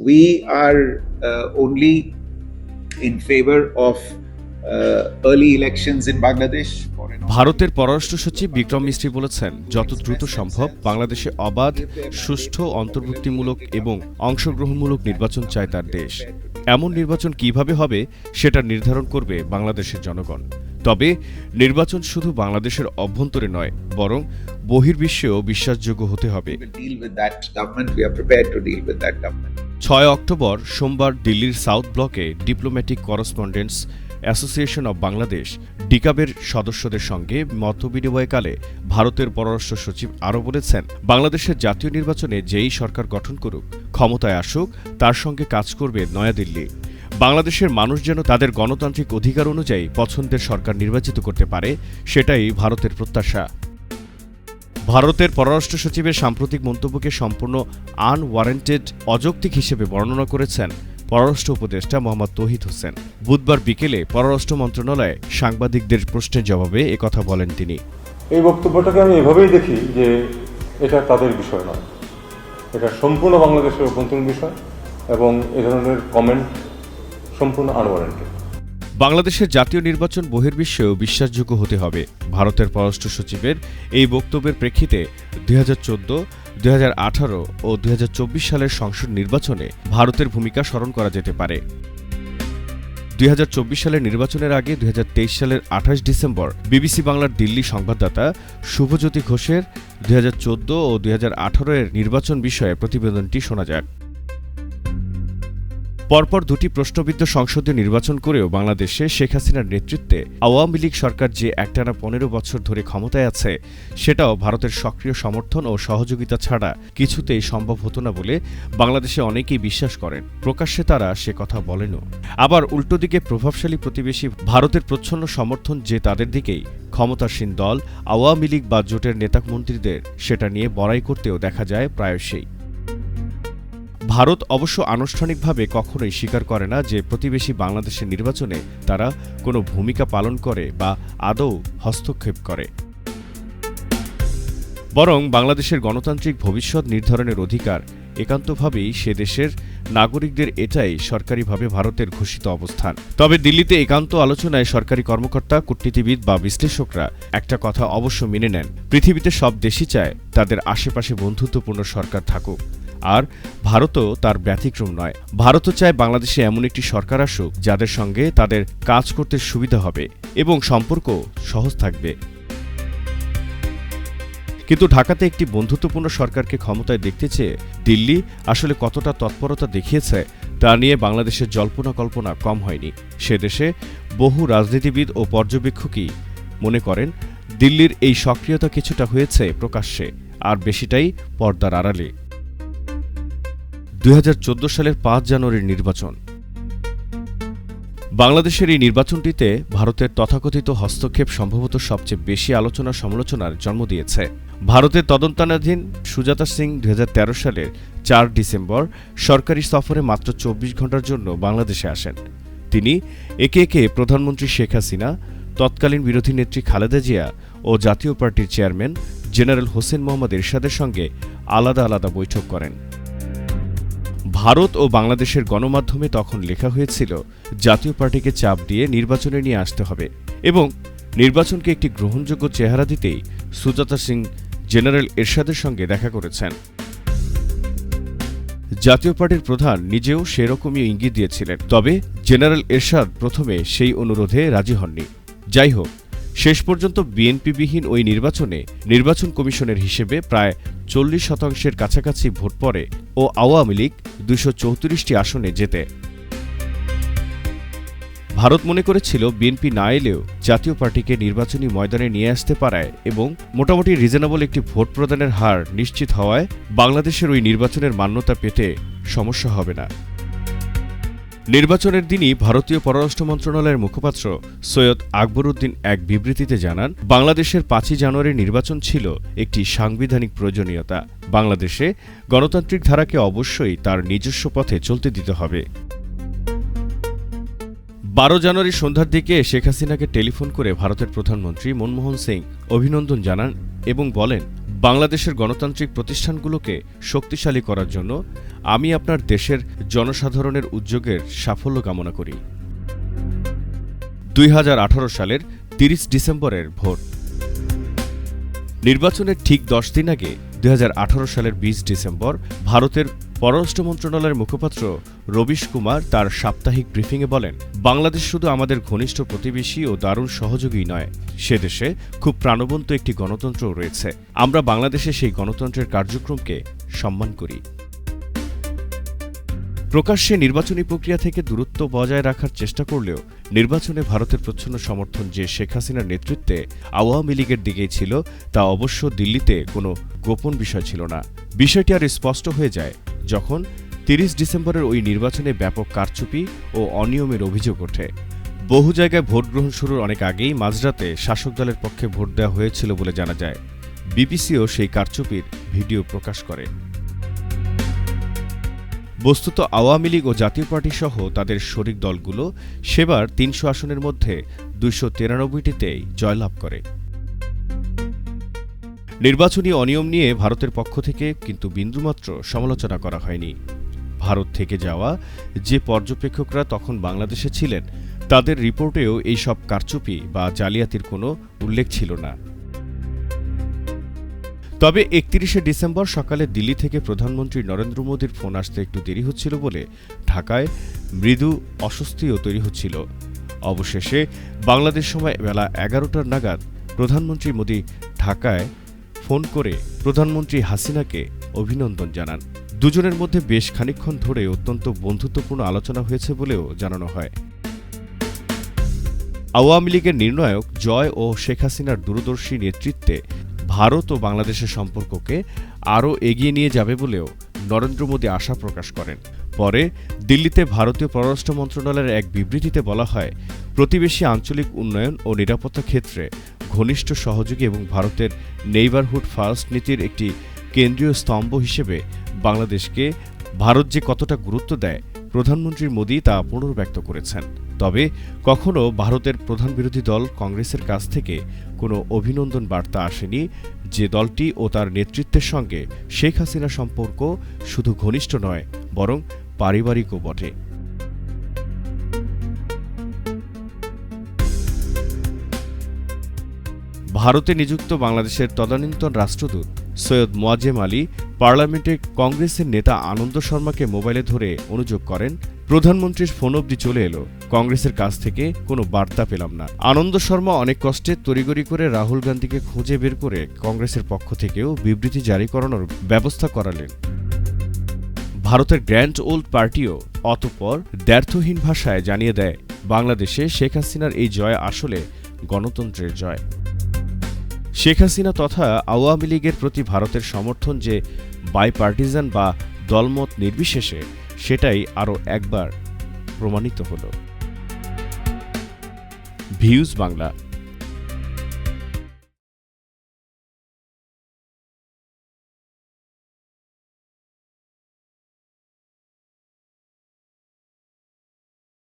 we are uh, only in favor of uh, early elections in Bangladesh. ভারতের পররাষ্ট্র সচিব বিক্রম মিস্ত্রি বলেছেন যত দ্রুত সম্ভব বাংলাদেশে অবাধ সুষ্ঠু অন্তর্ভুক্তিমূলক এবং অংশগ্রহণমূলক নির্বাচন চায় তার দেশ। এমন নির্বাচন কীভাবে হবে সেটা নির্ধারণ করবে বাংলাদেশের জনগণ। তবে নির্বাচন শুধু বাংলাদেশের অভ্যন্তরে নয় বরং বহির্বিশ্বেও বিশ্বাসযোগ্য হতে হবে। ছয় অক্টোবর সোমবার দিল্লির সাউথ ব্লকে diplomatic correspondents association of Bangladesh ডিকাবের সদস্যদের সঙ্গে মতবিনিময়কালে ভারতের পররাষ্ট্র সচিব আরও বলেছেন, বাংলাদেশের জাতীয় নির্বাচনে যেই সরকার গঠন করুক, ক্ষমতায় আসুক, তার সঙ্গে কাজ করবে নয়াদিল্লি। বাংলাদেশের মানুষ যেন তাদের গণতান্ত্রিক অধিকার অনুযায়ী পছন্দের সরকার নির্বাচিত করতে পারে, সেটাই ভারতের প্রত্যাশা। ভারতের পররাষ্ট্র সচিবের সাম্প্রতিক মন্তব্যকে সম্পূর্ণ আনওয়ারেন্টেড অযৌক্তিক হিসেবে বর্ণনা করেছেন পররাষ্ট্র উপদেষ্টা মোহাম্মদ তৌহিদ হোসেন। বুধবার বিকেলে পররাষ্ট্র মন্ত্রণালয়ে সাংবাদিকদের প্রশ্নের জবাবে একথা বলেন তিনি। এই বক্তব্যটাকে আমি এভাবেই দেখি যে এটা তাদের বিষয় নয়। এটা সম্পূর্ণ বাংলাদেশের অভ্যন্তরীণ বিষয় এবং এ ধরনের কমেন্ট সম্পূর্ণ আনওয়ারেন্টেড বাংলাদেশের জাতীয় নির্বাচন বহির্বিশ্বেও বিশ্বাসযোগ্য হতে হবে। ভারতের পররাষ্ট্র সচিবের এই বক্তব্যের প্রেক্ষিতে দুই হাজার চোদ্দ ও দুই হাজার চব্বিশ সালের সংসদ নির্বাচনে ভারতের ভূমিকা স্মরণ করা যেতে পারে। দুই হাজার চব্বিশ সালের নির্বাচনের আগে দুই হাজার তেইশ সালের আঠাশ ডিসেম্বর বিবিসি বাংলার দিল্লি সংবাদদাতা শুভজ্যোতি ঘোষের দুই হাজার চৌদ্দ ও দুই হাজার আঠারো এর নির্বাচন বিষয়ে প্রতিবেদনটি শোনা যাক। পরপর দুটি প্রশ্নবিদ্ধ সংসদীয় নির্বাচন করেও বাংলাদেশে শেখ হাসিনার নেতৃত্বে আওয়ামী লীগ সরকার যে একটানা পনেরো বছর ধরে ক্ষমতায় আছে, সেটাও ভারতের সক্রিয় সমর্থন ও সহযোগিতা ছাড়া কিছুতেই সম্ভব হতো না বলে বাংলাদেশে অনেকেই বিশ্বাস করেন। প্রকাশ্যে তারা সে কথা বলেনও। আবার উল্টো দিকে প্রভাবশালী প্রতিবেশী ভারতের প্রচ্ছন্ন সমর্থন যে তাদের দিকেই, ক্ষমতাসীন দল, আওয়ামী লীগ বা জোটের নেতা মন্ত্রীদের সেটা নিয়ে বড়াই করতেও দেখা যায় প্রায়শই। ভারত অবশ্য আনুষ্ঠানিকভাবে কখনোই স্বীকার করে না যে প্রতিবেশী বাংলাদেশের নির্বাচনে তারা কোনো ভূমিকা পালন করে বা আদৌ হস্তক্ষেপ করে। বরং বাংলাদেশের গণতান্ত্রিক ভবিষ্যৎ নির্ধারণের অধিকার একান্তভাবেই সে দেশের নাগরিকদের এটাই সরকারিভাবে ভারতের ঘোষিত অবস্থান। তবে দিল্লিতে একান্ত আলোচনায় সরকারি কর্মকর্তা, কূটনীতিবিদ বা বিশ্লেষকরা একটা কথা অবশ্য মেনে নেন। পৃথিবীতে সব দেশই চায় তাদের আশেপাশে বন্ধুত্বপূর্ণ সরকার থাকুক। আর ভারতও তার ব্যতিক্রম নয়। ভারতও চায় বাংলাদেশে এমন একটি সরকার আসুক, যাদের সঙ্গে তাদের কাজ করতে সুবিধা হবে এবং সম্পর্ক সহজ থাকবে। কিন্তু ঢাকাতে একটি বন্ধুত্বপূর্ণ সরকারকে ক্ষমতায় দেখতে চেয়ে দিল্লি আসলে কতটা তৎপরতা দেখিয়েছে, তা নিয়ে বাংলাদেশের জল্পনা কল্পনা কম হয়নি। সে দেশে বহু রাজনীতিবিদ ও পর্যবেক্ষকই মনে করেন, দিল্লির এই সক্রিয়তা কিছুটা হয়েছে প্রকাশ্যে, আর বেশিটাই পর্দার আড়ালে। দুই হাজার চোদ্দ সালের পাঁচ জানুয়ারির নির্বাচন। বাংলাদেশের এই নির্বাচনটিতে ভারতের তথাকথিত হস্তক্ষেপ সম্ভবত সবচেয়ে বেশি আলোচনা সমালোচনার জন্ম দিয়েছে। ভারতের তদন্তানাধীন সুজাতা সিং দুই হাজার তেরো সালের চার ডিসেম্বর সরকারি সফরে মাত্র চব্বিশ ঘণ্টার জন্য বাংলাদেশে আসেন। তিনি একে একে প্রধানমন্ত্রী শেখ হাসিনা, তৎকালীন বিরোধী নেত্রী খালেদা জিয়া ও জাতীয় পার্টির চেয়ারম্যান জেনারেল হোসেন মোহাম্মদ এরশাদের সঙ্গে আলাদা আলাদা বৈঠক করেন। ভারত ও বাংলাদেশের গণমাধ্যমে তখন লেখা হয়েছিল, জাতীয় পার্টিকে চাপ দিয়ে নির্বাচনে নিয়ে আসতে হবে এবং নির্বাচনকে একটি গ্রহণযোগ্য চেহারা দিতেই সুজাতা সিং জেনারেল এরশাদের সঙ্গে দেখা করেছেন। জাতীয় পার্টির প্রধান নিজেও সেরকমই ইঙ্গিত দিয়েছিলেন, তবে জেনারেল এরশাদ প্রথমে সেই অনুরোধে রাজি হননি। যাই হোক শেষ পর্যন্ত বিএনপিবিহীন ওই নির্বাচনে নির্বাচন কমিশনের হিসেবে প্রায় চল্লিশ শতাংশের কাছাকাছি ভোট পড়ে ও আওয়ামী লীগ দুশো চৌত্রিশটি আসনে জেতে। ভারত মনে করেছিল বিএনপি না এলেও জাতীয় পার্টিকে নির্বাচনী ময়দানে নিয়ে আসতে পারায় এবং মোটামুটি রিজনেবল একটি ভোট প্রদানের হার নিশ্চিত হওয়ায় বাংলাদেশের ওই নির্বাচনের মান্যতা পেতে সমস্যা হবে না। নির্বাচনের দিনই ভারতীয় পররাষ্ট্র মন্ত্রণালয়ের মুখপাত্র সৈয়দ আকবরউদ্দিন এক বিবৃতিতে জানান, বাংলাদেশের পাঁচই জানুয়ারি নির্বাচন ছিল একটি সাংবিধানিক প্রয়োজনীয়তা। বাংলাদেশে গণতান্ত্রিক ধারাকে অবশ্যই তার নিজস্ব পথে চলতে দিতে হবে। বারো জানুয়ারি সন্ধ্যার দিকে শেখ হাসিনাকে টেলিফোন করে ভারতের প্রধানমন্ত্রী মনমোহন সিং অভিনন্দন জানান এবং বলেন বাংলাদেশের গণতান্ত্রিক প্রতিষ্ঠানগুলোকে শক্তিশালী করার জন্য আমি আপনার দেশের জনসাধারণের উদ্যোগের সাফল্য কামনা করি। দুই হাজার আঠারো সালের তিরিশ ডিসেম্বরের ভোট। নির্বাচনের ঠিক দশ দিন আগে দুই হাজার আঠারো সালের বিশ ডিসেম্বর ভারতের পররাষ্ট্র মন্ত্রণালয়ের মুখপাত্র রবিশ কুমার তার সাপ্তাহিক ব্রিফিংয়ে বলেন, বাংলাদেশ শুধু আমাদের ঘনিষ্ঠ প্রতিবেশী ও দারুণ সহযোগী নয়, সে দেশে খুব প্রাণবন্ত একটি গণতন্ত্রও রয়েছে। আমরা বাংলাদেশে সেই গণতন্ত্রের কার্যক্রমকে সম্মান করি। প্রকাশ্যে নির্বাচনী প্রক্রিয়া থেকে দূরত্ব বজায় রাখার চেষ্টা করলেও নির্বাচনে ভারতের প্রচ্ছন্ন সমর্থন যে শেখ হাসিনার নেতৃত্বে আওয়ামী লীগের দিকেই ছিল, তা অবশ্য দিল্লিতে কোনো গোপন বিষয় ছিল না। বিষয়টি আর স্পষ্ট হয়ে যায় যখন তিরিশ ডিসেম্বরের ওই নির্বাচনে ব্যাপক কারচুপি ও অনিয়মের অভিযোগ ওঠে। বহু জায়গায় ভোট গ্রহণ শুরুর অনেক আগেই মাঝরাতে শাসক দলের পক্ষে ভোট দেওয়া হয়েছিল বলে জানা যায়। বিবিসিও সেই কারচুপির ভিডিও প্রকাশ করে। বস্তুত আওয়ামী লীগ ও জাতীয় পার্টি সহ তাদের শরিক দলগুলো সেবার তিনশো আসনের মধ্যে দুইশো তিরানব্বইটিতেই জয়লাভ করে। নির্বাচনী অনিয়ম নিয়ে ভারতের পক্ষ থেকে কিন্তু বিন্দুমাত্র সমালোচনা করা হয়নি। ভারত থেকে যাওয়া যে পর্যবেক্ষকরা তখন বাংলাদেশে ছিলেন, তাদের রিপোর্টেও এই সব কারচুপি বা জালিয়াতির কোনো উল্লেখ ছিল না। তবে একত্রিশে ডিসেম্বর সকালে দিল্লি থেকে প্রধানমন্ত্রী নরেন্দ্র মোদীর ফোন আসতে একটু দেরি হচ্ছিল বলে ঢাকায় মৃদু অস্বস্তিও তৈরি হচ্ছিল। অবশেষে বাংলাদেশ সময় বেলা এগারোটার নাগাদ প্রধানমন্ত্রী মোদী ঢাকায় ফোন করে প্রধানমন্ত্রী হাসিনাকে অভিনন্দন জানান। দুজনের মধ্যে বেশ খানিকক্ষণ ধরে অত্যন্ত বন্ধুত্বপূর্ণ আলোচনা হয়েছে বলেও জানানো হয়। আওয়ামী লীগের নির্ণায়ক জয় ও শেখ হাসিনার দূরদর্শী নেতৃত্বে ভারত ও বাংলাদেশের সম্পর্ককে আরও এগিয়ে নিয়ে যাবে বলেও নরেন্দ্র মোদী আশা প্রকাশ করেন। পরে দিল্লিতে ভারতীয় পররাষ্ট্র মন্ত্রণালয়ের এক বিবৃতিতে বলা হয়, প্রতিবেশী আঞ্চলিক উন্নয়ন ও নিরাপত্তা ক্ষেত্রে ঘনিষ্ঠ সহযোগী এবং ভারতের নেইবারহুড ফার্স্ট নীতির একটি কেন্দ্রীয় স্তম্ভ হিসেবে বাংলাদেশকে ভারত যে কতটা গুরুত্ব দেয়, প্রধানমন্ত্রী মোদী তা পুনর্ব্যক্ত করেছেন। তবে কখনো ভারতের প্রধান বিরোধী দল কংগ্রেসের কাছ থেকে কোনো অভিনন্দন বার্তা আসেনি যে দলটি ও তার নেতৃত্বের সঙ্গে শেখ হাসিনা সম্পর্ক শুধু ঘনিষ্ঠ নয়, বরং পারিবারিকও বটে। ভারতে নিযুক্ত বাংলাদেশের তদানীন্তন রাষ্ট্রদূত সৈয়দ মোয়াজেম আলী পার্লামেন্টে কংগ্রেসের নেতা আনন্দ শর্মাকে মোবাইলে ধরে অনুযোগ করেন। প্রধানমন্ত্রীর ফোন অবধি চলে এলো। কংগ্রেসের কাছ থেকে কোনো বার্তা পেলাম না। আনন্দ শর্মা অনেক কষ্টে তড়িগড়ি করে রাহুল গান্ধীকে খুঁজে বের করে কংগ্রেসের পক্ষ থেকেও বিবৃতি জারি করানোর ব্যবস্থা করালেন। ভারতের গ্র্যান্ড ওল্ড পার্টিও অতঃপর দ্ব্যর্থহীন ভাষায় জানিয়ে দেয়, বাংলাদেশে শেখ হাসিনার এই জয় আসলে গণতন্ত্রের জয়। শেখ হাসিনা তথা আওয়ামী লীগের প্রতি ভারতের সমর্থন যে বাইপার্টিজান বা দলমত নির্বিশেষে, সেটাই আরও একবার প্রমাণিত হল। ভিউজ বাংলা